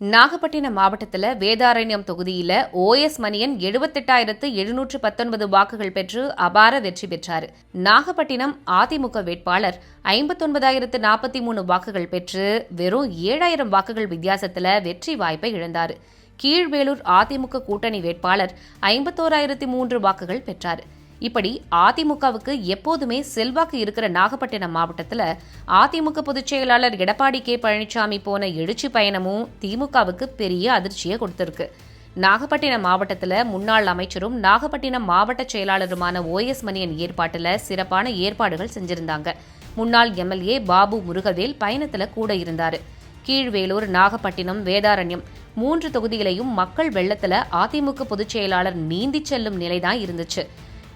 நாகப்பட்டினம் மாவட்டத்தில் வேதாரண்யம் தொகுதியில் ஓஎஸ் மணியன் எழுபத்தெட்டாயிரத்து எழுநூற்று பத்தொன்பது வாக்குகள் பெற்று அபார வெற்றி பெற்றார். நாகப்பட்டினம் அதிமுக வேட்பாளர் ஐம்பத்தொன்பதாயிரத்து நாற்பத்தி மூணு வாக்குகள் பெற்று வெறும் ஏழாயிரம் வாக்குகள் வித்தியாசத்தில் வெற்றி வாய்ப்பை இழந்தார். கீழ்வேலூர் அதிமுக கூட்டணி வேட்பாளர் ஐம்பத்தோராயிரத்தி மூன்று வாக்குகள் பெற்றார். இப்படி அதிமுகவுக்கு எப்போதுமே செல்வாக்கு இருக்கிற நாகப்பட்டினம் மாவட்டத்தில் அதிமுக பொதுச் செயலாளர் எடப்பாடி கே பழனிசாமி போன எழுச்சி பயணமும் திமுகவுக்கு பெரிய அதிர்ச்சியை கொடுத்திருக்கு. நாகப்பட்டினம் மாவட்டத்தில் முன்னாள் அமைச்சரும் நாகப்பட்டினம் மாவட்ட செயலாளருமான ஓஎஸ் மணியன் ஏற்பாட்டில் சிறப்பான ஏற்பாடுகள் செஞ்சிருந்தாங்க. முன்னாள் எம்எல்ஏ பாபு முருகவேல் பயணத்தில் கூட இருந்தார். கீழ்வேலூர் நாகப்பட்டினம் வேதாரண்யம் மூன்று தொகுதிகளையும் மக்கள் வெள்ளத்தில் அதிமுக பொதுச் செயலாளர் நீந்திச் செல்லும் நிலைதான் இருந்துச்சு.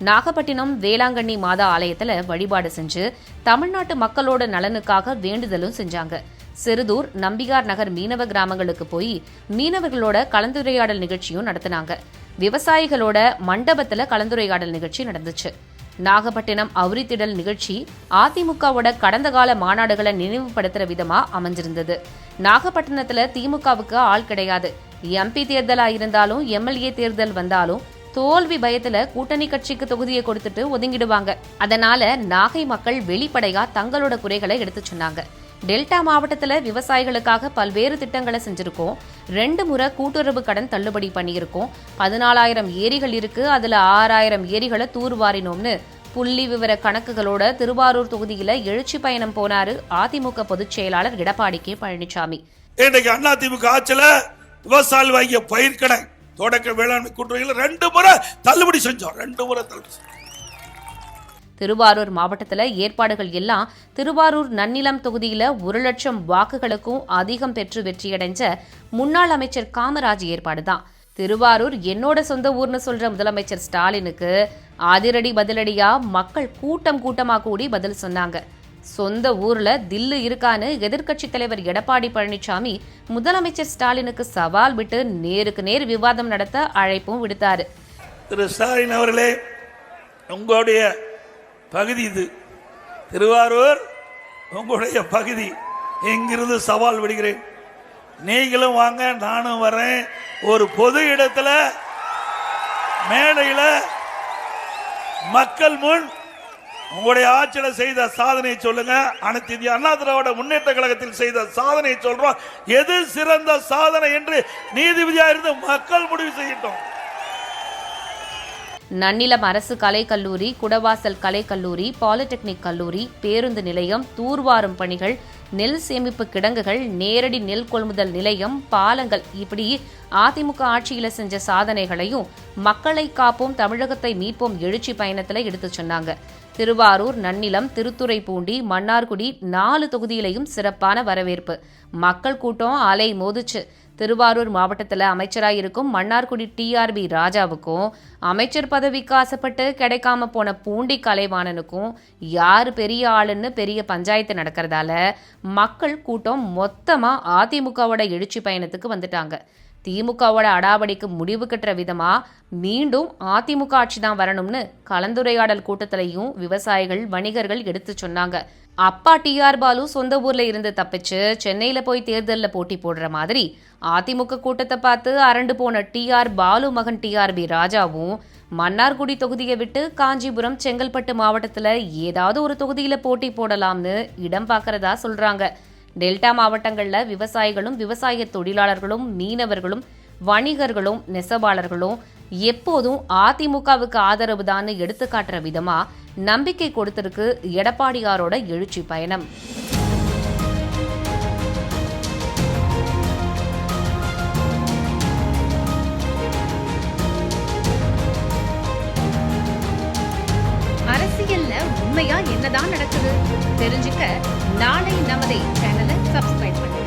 நாகப்பட்டினம் வேளாங்கண்ணி மாதா ஆலயத்துல வழிபாடு செஞ்சு தமிழ்நாட்டு மக்களோட நலனுக்காக வேண்டுதலும் செஞ்சாங்க. சிறுதூர் நம்பிகார் நகர் மீனவ கிராமங்களுக்கு போய் மீனவர்களோட கலந்துரையாடல் நிகழ்ச்சியும் நடத்தினாங்க. விவசாயிகளோட மண்டபத்துல கலந்துரையாடல் நிகழ்ச்சி நடந்துச்சு. நாகப்பட்டினம் அவுரித்திடல் நிகழ்ச்சி அதிமுகவோட கடந்த கால மாநாடுகளை நினைவுபடுத்துற விதமா அமைஞ்சிருந்தது. நாகப்பட்டினத்துல திமுகவுக்கு ஆள் கிடையாது. எம்பி தேர்தலா இருந்தாலும் எம்எல்ஏ தேர்தல் வந்தாலும் தோல்வி பயத்துல கூட்டணி கட்சிக்கு தொகுதியை கொடுத்துட்டு ஒதுங்கிடுவாங்க. அதனால நாகை மக்கள் வெளிப்படையா தங்களோட குறைகளை எடுத்து சொன்னாங்க. டெல்டா மாவட்டத்துல விவசாயிகளுக்காக பல்வேறு திட்டங்களை செஞ்சிருக்கோம். ரெண்டு முறை கூட்டுறவு கடன் தள்ளுபடி பண்ணியிருக்கோம். பதினாலாயிரம் ஏரிகள் இருக்கு. அதுல ஆறாயிரம் ஏரிகளை தூர்வாரினோம்னு புள்ளி விவர கணக்குகளோட திருவாரூர் தொகுதியில எழுச்சி பயணம் போனாரு அதிமுக பொதுச் செயலாளர் எடப்பாடி கே பழனிசாமி. இன்னைக்கு அதிமுக ஆட்சியில விவசாயிகள் வாங்கிய பயிர்கடன் தொடக்க வேளாண்மை கூட்டுறவுல ரெண்டு முறை தள்ளுபடி செஞ்சோம். ரெண்டு முறை தள்ளுபடி திருவாரூர் மாவட்டத்துல ஏற்பாடுகள் எல்லாம் திருவாரூர் நன்னிலம் தொகுதியில ஒரு லட்சம் வாக்குகளுக்கும் அதிகம் பெற்று வெற்றியடைஞ்ச முன்னாள் அமைச்சர் காமராஜ் ஏற்பாடுதான். திருவாரூர் என்னோட சொந்த ஊர்னு சொல்ற முதலமைச்சர் ஸ்டாலினுக்கு அதிரடி பதிலடியா மக்கள் கூட்டம் கூட்டமாக கூடி பதில் சொன்னாங்க. சொந்த ஊர்ல தில்லு இருக்கான்னு எதிர்க்கட்சி தலைவர் எடப்பாடி பழனிசாமி முதலமைச்சர் ஸ்டாலினுக்கு சவால் விட்டு நேருக்கு நேர் விவாதம் நடத்த அழைப்பும் விடுத்தாரு. திரு ஸ்டாலின் அவர்களே உங்களுடைய பகுதி இது. திருவாரூர் உங்களுடைய பகுதி. இங்கிருந்து சவால் விடுகிறேன். நீங்களும் வாங்க நானும் வரேன். ஒரு பொது இடத்துல மேடையில் மக்கள் முன் உங்களுடைய ஆட்சியில செய்த சாதனையை சொல்லுங்க. அனைத்து இந்திய அண்ணா திராவிட முன்னேற்ற கழகத்தில் செய்த சாதனையை சொல்றோம். எது சிறந்த சாதனை என்று நீதிபதியா இருந்து மக்கள் முடிவு செய்யட்டும். நன்னிலம் அரசு கலைக்கல்லூரி குடவாசல் கலைக்கல்லூரி பாலிடெக்னிக் கல்லூரி பேருந்து நிலையம் தூர்வாரும் பணிகள் நெல் சேமிப்பு கிடங்குகள் நேரடி நெல் கொள்முதல் நிலையம் பாலங்கள் இப்படி அதிமுக ஆட்சியில செஞ்ச சாதனைகளையும் மக்களை காப்போம் தமிழகத்தை மீட்போம் எழுச்சி பயணத்துல எடுத்து சொன்னாங்க. திருவாரூர் நன்னிலம் திருத்துறைப்பூண்டி மன்னார்குடி நாலு தொகுதியிலையும் சிறப்பான வரவேற்பு. மக்கள் கூட்டம் அலை மோதுச்சு. திருவாரூர் மாவட்டத்தில் அமைச்சராக இருக்கும் மன்னார்குடி டிஆர்பி ராஜாவுக்கும் அமைச்சர் பதவிக்கு ஆசைப்பட்டு கிடைக்காம போன பூண்டி கலைவாணனுக்கும் யார் பெரிய ஆளுன்னு பெரிய பஞ்சாயத்து நடக்கிறதால மக்கள் கூட்டம் மொத்தமாக அதிமுகவோட எழுச்சி பயணத்துக்கு வந்துட்டாங்க. திமுகவோட அடாவடிக்கு முடிவு கட்டுற விதமா மீண்டும் அதிமுக ஆட்சி தான் வரணும்னு கலந்துரையாடல் கூட்டத்திலையும் விவசாயிகள் வணிகர்கள் எடுத்து சொன்னாங்க. அப்பா டிஆர் பாலு சொந்த ஊர்ல இருந்து தப்பிச்சு சென்னையில போய் தேர்தலில் போட்டி போடுற மாதிரி அதிமுக கூட்டத்தை பார்த்து அரண்டு போன டிஆர் பாலு மகன் டிஆர்பி ராஜாவும் மன்னார்குடி தொகுதியை விட்டு காஞ்சிபுரம் செங்கல்பட்டு மாவட்டத்துல ஏதாவது ஒரு தொகுதியில போட்டி போடலாம்னு இடம் பார்க்கறதா சொல்றாங்க. டெல்டா மாவட்டங்கள்ல விவசாயிகளும் விவசாய தொழிலாளர்களும் மீனவர்களும் வணிகர்களும் நெசவாளர்களும் எப்போதும் அதிமுகவுக்கு ஆதரவு தான் எடுத்து காட்டுற விதமா நம்பிக்கை கொடுத்திருக்கு எடப்பாடியாரோட எழுச்சி பயணம். அரசியல்ல உண்மையா என்னதான் நடக்குது? தெரிஞ்சுக்க நாளை நமதை சேனலை சப்ஸ்கிரைப் பண்ணுங்க